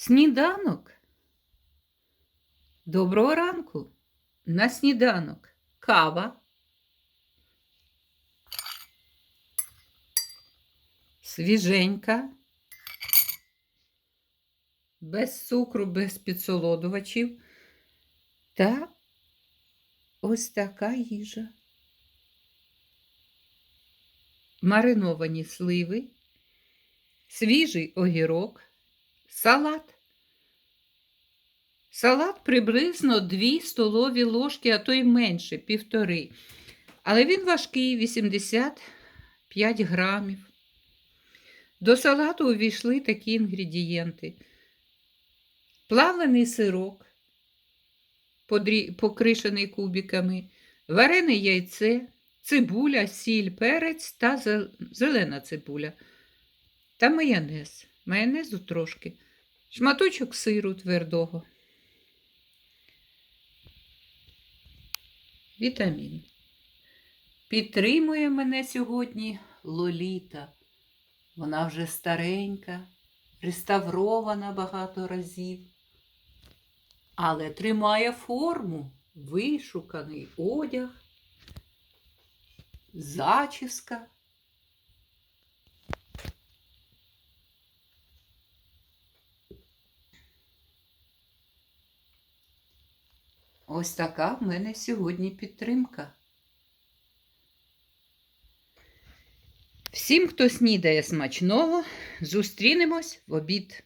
Сніданок. Доброго ранку. На сніданок. Кава. Свіженька. Без цукру, без підсолодувачів. Та ось така їжа. Мариновані сливи, свіжий огірок, салат. Салат приблизно 2 столові ложки, а то й менше, півтори. Але він важкий 85 грамів. До салату увійшли такі інгредієнти: плавлений сирок, покришений кубиками, варене яйце, цибуля, сіль, перець та зелена цибуля. Та майонез. Майонезу трошки. Шматочок сиру твердого. Вітамін. Підтримує мене сьогодні Лоліта. Вона вже старенька, реставрована багато разів, але тримає форму, вишуканий одяг, зачіска. Ось така в мене сьогодні підтримка. Всім, хто снідає смачного, зустрінемось в обід.